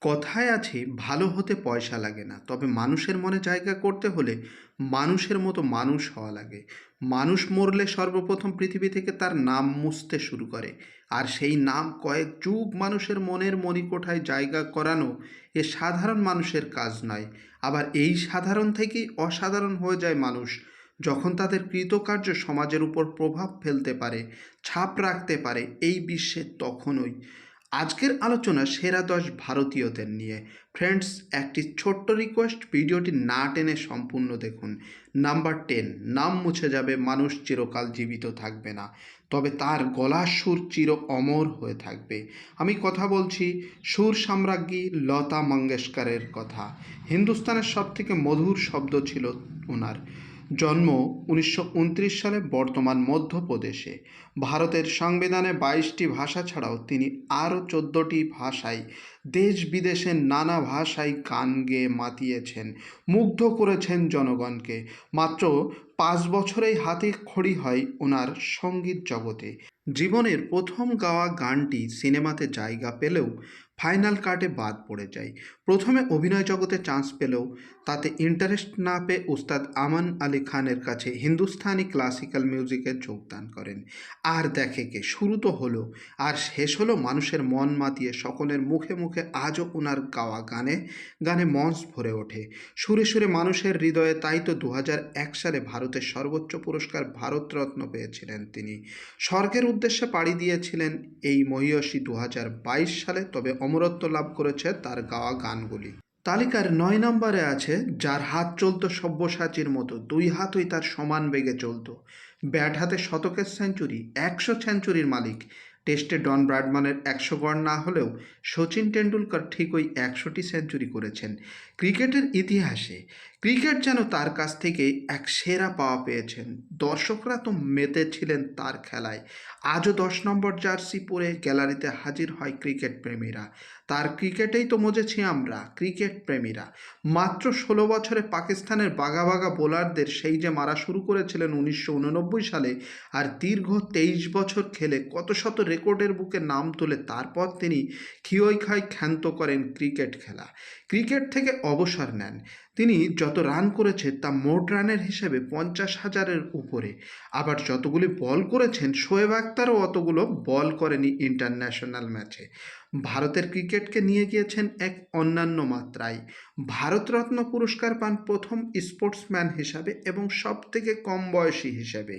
কথায় আছে, ভালো হতে পয়সা লাগে না। তবে মানুষের মনে জায়গা করতে হলে মানুষের মতো মানুষ হওয়া লাগে। মানুষ মরলে সর্বপ্রথম পৃথিবী থেকে তার নাম মুছতে শুরু করে। আর সেই নাম কয়েক যুগ মানুষের মনের মণিকোঠায় জায়গা করানো এ সাধারণ মানুষের কাজ নয়। আবার এই সাধারণ থেকেই অসাধারণ হয়ে যায় মানুষ। যখন তাদের কৃতকার্য সমাজের উপর প্রভাব ফেলতে পারে, ছাপ রাখতে পারে, এই বিশ্বে তখনই। আজকের আলোচনা সেরা দশ ভারতীয়দের নিয়ে। ফ্রেন্ডস, একটি ছোট্ট রিকোয়েস্ট ভিডিওটি না টেনে সম্পূর্ণ দেখুন। নাম্বার টেন নাম মুছে যাবে, মানুষ চিরকাল জীবিত থাকবে না। তবে তার গলার সুর চির অমর হয়ে থাকবে। আমি কথা বলছি সুর সাম্রাজ্ঞী লতা মঙ্গেশকরের কথা। হিন্দুস্তানের সবথেকে মধুর শব্দ ছিল ওনার জন্ম উনিশশো উনত্রিশ সালে বর্তমান মধ্যপ্রদেশে। ভারতের সংবিধানে বাইশটি ভাষা ছাড়াও তিনি আরও চোদ্দোটি ভাষায় দেশ বিদেশের নানা ভাষায় গান গেয়ে মাতিয়েছেন, মুগ্ধ করেছেন জনগণকে। মাত্র পাঁচ বছরেই হাতে খড়ি হয় ওনার সংগীত জগতে। জীবনের প্রথম গাওয়া গানটি সিনেমাতে জায়গা পেলেও ফাইনাল কাটে বাদ পড়ে যায়। প্রথমে অভিনয় জগতে চান্স পেলেও তাতে ইন্টারেস্ট না পেয়ে উস্তাদ আমান আলী খানের কাছে হিন্দুস্তানি ক্লাসিক্যাল মিউজিকে যোগদান করেন। আর দেখে কে? শুরু তো হলো আর শেষ হলো মানুষের মন মাতিয়ে সকলের মুখে মুখে আজও ওনার গাওয়া গানে গানে মঞ্চ ভরে ওঠে। সুরে সুরে মানুষের হৃদয়ে তাই তো দু সালে ভারতের সর্বোচ্চ পুরস্কার ভারতরত্ন পেয়েছিলেন তিনি। স্বর্গের উদ্দেশ্যে পাড়ি দিয়েছিলেন এই মহিয়সী দু সালে, তবে অমরত্ব লাভ করেছে তার গাওয়া গানগুলি তালিকার নয় নম্বরে আছে, যার হাত চলতো সব্যসাচীর মতো, দুই হাতই তার সমান বেগে চলত। ব্যাট হাতে শতকের সেঞ্চুরি, একশো সেঞ্চুরির মালিক। টেস্টে ডন ব্র্যাডম্যানের একশো গড় না হলেও সচিন টেন্ডুলকার ঠিক ওই একশোটি সেঞ্চুরি করেছেন। ক্রিকেটের ইতিহাসে ক্রিকেট যেন তার কাছ থেকে এক সেরা পাওয়া পেয়েছেন। দর্শকরা তো মেতেছিলেন তার খেলায়। আজও দশ নম্বর জার্সি পরে গ্যালারিতে হাজির হয় ক্রিকেট প্রেমীরা। তার ক্রিকেটেই তো মজেছি আমরা, ক্রিকেট প্রেমীরা। মাত্র ষোলো বছরে পাকিস্তানের বাঘা বাঘা বোলারদের সেই যে মারা শুরু করেছিলেন উনিশশো উননব্বই সালে, আর দীর্ঘ তেইশ বছর খেলে কত শত রেকর্ডের বুকে নাম তুলে তারপর তিনি খিওই খাই ক্ষান্ত করেন ক্রিকেট খেলা। ক্রিকেট থেকে অবসর নেন। তিনি যত রান করেছে, তা মোট রানের হিসেবে পঞ্চাশ হাজারের উপরে। আবার যতগুলি বল করেছেন, শোয়েব আক্তারও অতগুলো বল করেনি ইন্টারন্যাশনাল ম্যাচে। ভারতের ক্রিকেটকে নিয়ে গিয়েছেন এক অন্যান্য মাত্রায়। ভারতরত্ন পুরস্কার পান প্রথম স্পোর্টসম্যান হিসাবে এবং সব থেকে কম বয়সী হিসেবে।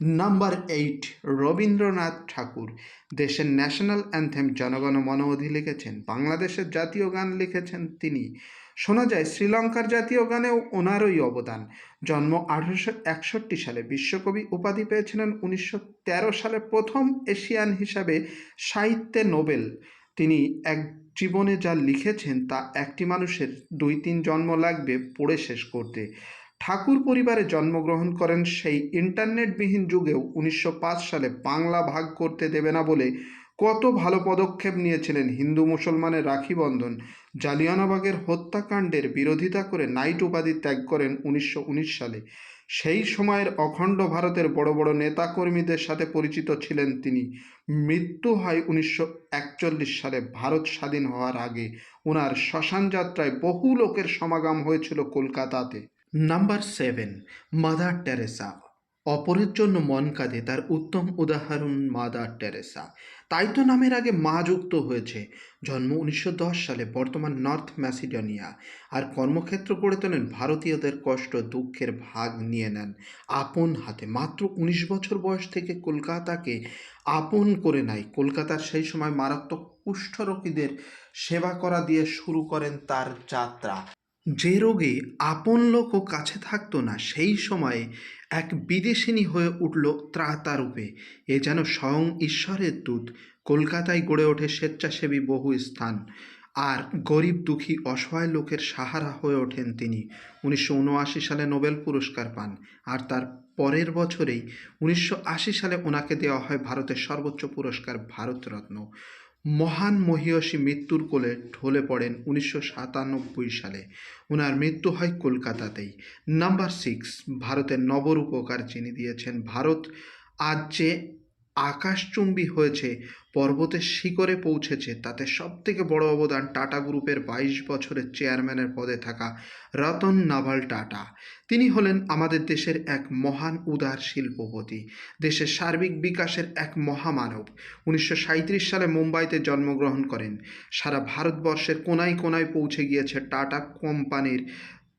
নাম্বার এইট রবীন্দ্রনাথ ঠাকুর, দেশের ন্যাশনাল অ্যান্থেম জনগণ মনোধি লিখেছেন, বাংলাদেশের জাতীয় গান লিখেছেন তিনি। শোনা যায়, শ্রীলঙ্কার জাতীয় গানেও ওনারই অবদান। জন্ম আঠারোশো একষট্টি সালে বিশ্বকবি উপাধি পেয়েছিলেন উনিশশো তেরো সালে প্রথম এশিয়ান হিসাবে সাহিত্যে নোবেল। তিনি এক জীবনে যা লিখেছেন তা একটি মানুষের দুই তিন জন্ম লাগবে পড়ে শেষ করতে। ঠাকুর পরিবারে জন্মগ্রহণ করেন সেই ইন্টারনেটবিহীন যুগেও উনিশশো পাঁচ সালে বাংলা ভাগ করতে দেবে না বলে কত ভালো পদক্ষেপ নিয়েছিলেন হিন্দু মুসলমানের রাখি বন্ধন। জালিয়ানাবাগের হত্যাকাণ্ডের বিরোধিতা করে নাইট উপাধি ত্যাগ করেন উনিশশো উনিশ সালে। সেই সময়ের অখণ্ড ভারতের বড় বড় নেতাকর্মীদের সাথে পরিচিত ছিলেন তিনি। মৃত্যু হয় উনিশশো একচল্লিশ সালে ভারত স্বাধীন হওয়ার আগে। ওনার শ্মশান যাত্রায় বহু লোকের সমাগম হয়েছিল কলকাতাতে। নাম্বার সেভেন মাদার টেরেসা অপরের জন্য মন কাঁদে, তার উত্তম উদাহরণ মাদার টেরেসা তাই তো নামের আগে মা যুক্ত হয়েছে। জন্ম উনিশশো দশ সালে বর্তমান নর্থ ম্যাসিডোনিয়া আর কর্মক্ষেত্র গড়ে তোলেন ভারতীয়দের কষ্ট, দুঃখের ভাগ নিয়ে নেন। আপন হাতে, মাত্র উনিশ বছর বয়স থেকে কলকাতাকে আপন করে নেয় কলকাতার সেই সময় মারাত্মক কুষ্ঠরোগীদের সেবা করা দিয়ে শুরু করেন তার যাত্রা। যে রোগে আপন লোকও কাছে থাকতো না, সেই সময়ে এক বিদেশিনী হয়ে উঠল ত্রাতারূপে। এ যেন স্বয়ং ঈশ্বরের দূত। কলকাতায় গড়ে ওঠে স্বেচ্ছাসেবী বহু স্থান। আর গরিব দুঃখী অসহায় লোকের সাহারা হয়ে ওঠেন তিনি। উনিশশো উনআশি সালে নোবেল পুরস্কার পান। আর তার পরের বছরেই উনিশশো আশি সালে ওনাকে দেওয়া হয় ভারতের সর্বোচ্চ পুরস্কার, ভারতরত্ন। মহান মহিয়সী মৃত্যুর কোলে ঢলে পড়েন উনিশশো সাতানব্বই সালে। ওনার মৃত্যু হয় কলকাতাতেই। নাম্বার সিক্স, ভারতের নবরূপকার যিনি দিয়েছেন ভারত, আজ যে আকাশচুম্বী হয়েছে, পর্বতের শিখরে পৌঁছেছে, তাতে সবথেকে বড় অবদান টাটা গ্রুপের বাইশ বছরের চেয়ারম্যানের পদে থাকা রতন নাভাল টাটা। তিনি হলেন আমাদের দেশের এক মহান উদার শিল্পপতি, দেশের সার্বিক বিকাশের এক মহামানব। উনিশশো সাঁইত্রিশ সালে মুম্বাইতে জন্মগ্রহণ করেন। সারা ভারতবর্ষের কোনায় কোনায় পৌঁছে গিয়েছে টাটা কোম্পানির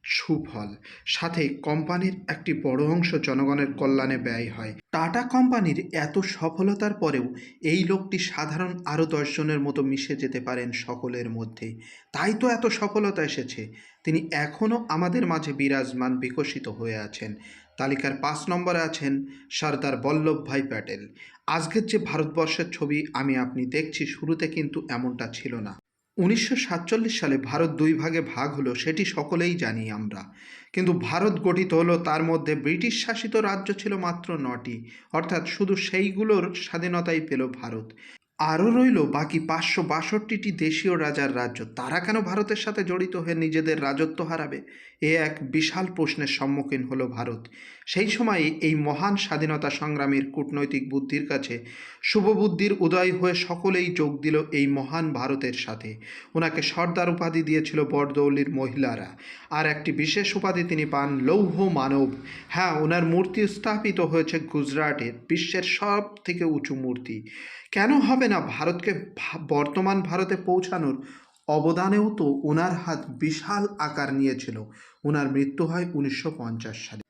সুফল। সাথে কোম্পানির একটি বড় অংশ জনগণের কল্যাণে ব্যয় হয়। টাটা কোম্পানির এত সফলতার পরেও এই লোকটি সাধারণ আরও দশজনের মতো মিশে যেতে পারেন সকলের মধ্যে। তাই তো এত সফলতা এসেছে। তিনি এখনও আমাদের মাঝে বিরাজমান, বিকশিত হয়ে আছেন। তালিকার পাঁচ নম্বরে আছেন সর্দার বল্লভভাই প্যাটেল। আজকের যে ভারতবর্ষের ছবি আমি আপনি দেখছি, শুরুতে কিন্তু এমনটা ছিল না। উনিশশো সাতচল্লিশ সালে ভারত দুই ভাগে ভাগ হলো, সেটি সকলেই জানি আমরা। কিন্তু ভারত গঠিত হলো, তার মধ্যে ব্রিটিশ শাসিত রাজ্য ছিল মাত্র নটি। অর্থাৎ শুধু সেইগুলোর স্বাধীনতাই পেল ভারত। আরও রইল বাকি পাঁচশো বাষট্টিটি দেশীয় রাজার রাজ্য। তারা কেন ভারতের সাথে জড়িত হয়ে নিজেদের রাজত্ব হারাবে? এ এক বিশাল প্রশ্নের সম্মুখীন হলো ভারত। সেই সময়ে এই মহান স্বাধীনতা সংগ্রামীর কূটনৈতিক বুদ্ধির কাছে শুভবুদ্ধির উদয় হয়ে সকলেই যোগ দিল এই মহান ভারতের সাথে। ওনাকে সর্দার উপাধি দিয়েছিল বরদৌলির মহিলারা। আর একটি বিশেষ উপাধি তিনি পান লৌহ মানব। হ্যাঁ ওনার মূর্তি স্থাপিত হয়েছে গুজরাটের, বিশ্বের সব থেকে উঁচু মূর্তি। কেন হবে না ভারতকে বর্তমান ভারতে পৌঁছানোর অবদানেও তো ওনার হাত বিশাল আকার নিয়েছিল। ওনার মৃত্যু হয় উনিশশো পঞ্চাশ সালে।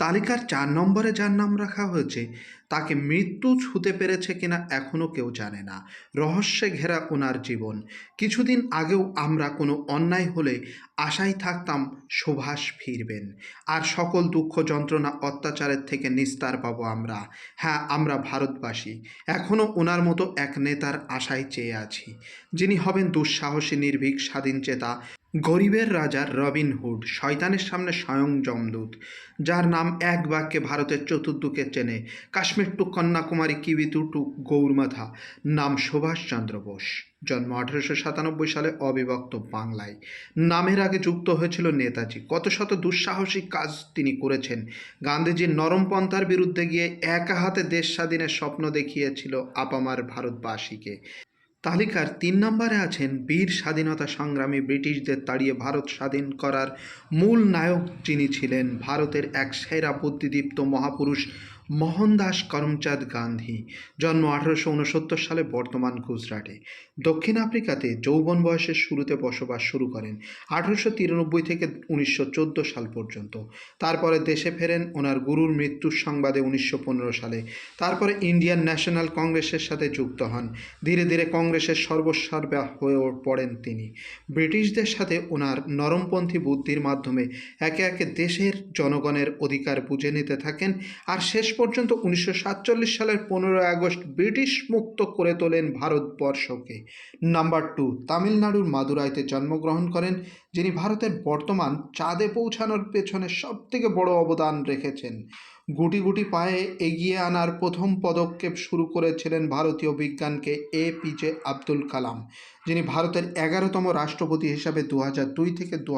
তালিকার চার নম্বরে যার নাম রাখা হয়েছে তাকে মৃত্যু ছুতে পেরেছে কিনা এখনও কেউ জানে না। রহস্যে ঘেরা ওনার জীবন। কিছুদিন আগেও আমরা কোনো অন্যায় হলে আশায় থাকতাম সুভাষ ফিরবেন। আর সকল দুঃখ যন্ত্রণা অত্যাচারের থেকে নিস্তার পাবো আমরা। হ্যাঁ আমরা ভারতবাসী। এখনও ওনার মতো এক নেতার আশায় চেয়ে আছি। যিনি হবেন দুঃসাহসী, নির্ভীক, স্বাধীন চেতা, গরিবের রাজার রবিনহুড শয়তানের সামনে স্বয়ং যমদূত, যার নাম এক বাক্যে ভারতের চতুর্দুকে চেনে। কাশ্মীর টু কন্যাকুমারী কিবিতু টু গৌরমাথা নাম সুভাষচন্দ্র বোস। জন্ম আঠারোশো সাতানব্বই সালে অবিভক্ত বাংলায়। নামের আগে যুক্ত হয়েছিল নেতাজি। কত শত দুঃসাহসিক কাজ তিনি করেছেন। গান্ধীজির নরমপন্থার বিরুদ্ধে গিয়ে একা হাতে দেশ স্বাধীনের স্বপ্ন দেখিয়েছিল আপামার ভারতবাসীকে। তালিকার তিন নম্বরে আছেন বীর স্বাধীনতা সংগ্রামী ব্রিটিশদের তাড়িয়ে ভারত স্বাধীন করার মূল নায়ক যিনি ছিলেন, ভারতের এক সেরা বুদ্ধিদীপ্ত মহাপুরুষ মোহনদাস করমচাঁদ গান্ধী, জন্ম আঠারোশো উনসত্তর সালে বর্তমান গুজরাটে। দক্ষিণ আফ্রিকাতে যৌবন বয়সের শুরুতে বসবাস শুরু করেন আঠারোশো তিরানব্বই থেকে উনিশশো চোদ্দ সাল পর্যন্ত। তারপরে দেশে ফেরেন, ওনার গুরুর মৃত্যুর সংবাদে উনিশশো পনেরো সালে। তারপরে ইন্ডিয়ান ন্যাশনাল কংগ্রেসের সাথে যুক্ত হন। ধীরে ধীরে কংগ্রেসের সর্বসর্বা হয়ে পড়েন তিনি। ব্রিটিশদের সাথে ওনার নরমপন্থী বুদ্ধির মাধ্যমে একে একে দেশের জনগণের অধিকার বুঝে নিতে থাকেন আর শেষ পর্যন্ত উনিশশো সাতচল্লিশ সালের পনেরোই আগস্ট ব্রিটিশ মুক্ত করে তোলেন ভারতবর্ষকে। নাম্বার টু, তামিলনাড়ুর মাদুরাইতে জন্মগ্রহণ করেন, যিনি ভারতের বর্তমান চাঁদে পৌঁছানোর পেছনে সবথেকে বড় অবদান রেখেছেন। গুটি গুটি পায়ে এগিয়ে আনার প্রথম পদক্ষেপ শুরু করেছিলেন ভারতীয় বিজ্ঞানকে এ পিজে আব্দুল কালাম, যিনি ভারতের এগারোতম রাষ্ট্রপতি হিসাবে দু থেকে দু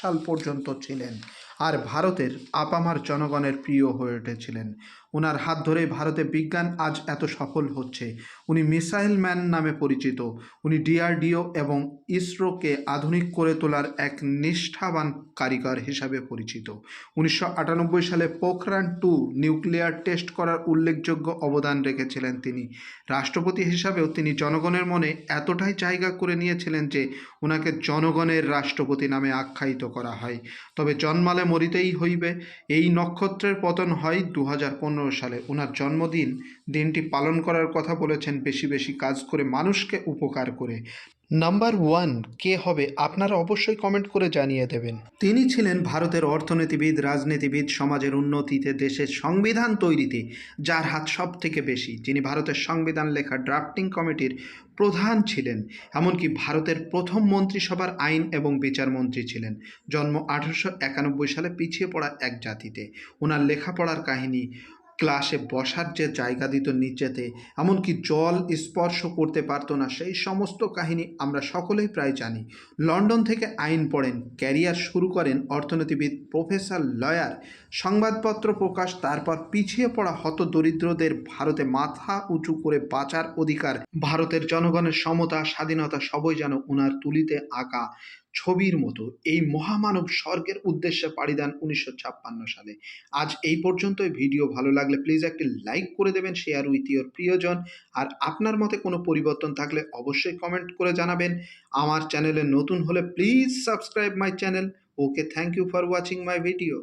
সাল পর্যন্ত ছিলেন। আর ভারতের আপামার জনগণের প্রিয় হয়ে উঠেছিলেন। ওনার হাত ধরে ভারতে বিজ্ঞান আজ এত সফল হচ্ছে। উনি মিসাইল ম্যান নামে পরিচিত। উনি ডিআরডিও এবং ইসরোকে আধুনিক করে তোলার এক নিষ্ঠাবান কারিগর হিসাবে পরিচিত। উনিশশো আটানব্বই সালে পোখরান টু নিউক্লিয়ার টেস্ট করার উল্লেখযোগ্য অবদান রেখেছিলেন তিনি। রাষ্ট্রপতি হিসাবেও তিনি জনগণের মনে এতটাই জায়গা করে নিয়েছিলেন যে ওনাকে জনগণের রাষ্ট্রপতি নামে আখ্যায়িত করা হয়। তবে জন্মালে মরিতেই হইবে। এই নক্ষত্রের পতন হয় দু হাজার পনেরো সালে ওনার জন্মদিন দিনটি পালন করার কথা বলেছেন বেশি বেশি কাজ করে মানুষকে উপকার করে। নাম্বার ওয়ান, কে হবে আপনারা অবশ্যই কমেন্ট করে জানিয়ে দেবেন। তিনি ছিলেন ভারতের অর্থনীতিবিদ, রাজনীতিবিদ, সমাজের উন্নতিতে দেশের সংবিধান তৈরিতে যার হাত সব থেকে বেশি। যিনি ভারতের সংবিধান লেখা ড্রাফটিং কমিটির প্রধান ছিলেন, এমনকি ভারতের প্রথম মন্ত্রিসভার আইন এবং বিচার মন্ত্রী ছিলেন। জন্ম আঠারোশো একানব্বই সালে পিছিয়ে পড়া এক জাতিতে। ওনার লেখাপড়ার কাহিনী ক্লাসে বসার যে জায়গা দিত নিচেতে, এমনকি জল স্পর্শ করতে পারতো না, সেই সমস্ত কাহিনী আমরা সকলেই প্রায় জানি। লন্ডন থেকে আইন পড়েন, ক্যারিয়ার শুরু করেন অর্থনীতিবিদ প্রফেসর লয়ার। সংবাদপত্র প্রকাশ, তারপর পিছিয়ে পড়া হত দরিদ্রদের ভারতে মাথা উঁচু করে বাঁচার অধিকার, ভারতের জনগণের সমতা, স্বাধীনতা সবই যেন উনার তুলিতে আঁকা ছবির মতো। এই মহামানব স্বর্গের উদ্দেশ্যে পাড়ি দেন উনিশশো ছাপ্পান্ন সালে। আজ এই পর্যন্তই। ভিডিও ভালো লাগলে প্লিজ একটি লাইক করে দেবেন শেয়ার উইথ ইয়োর প্রিয়জন। আর আপনার মতে কোনো পরিবর্তন থাকলে অবশ্যই কমেন্ট করে জানাবেন। আমার চ্যানেলে নতুন হলে please subscribe my channel okay thank you for watching my video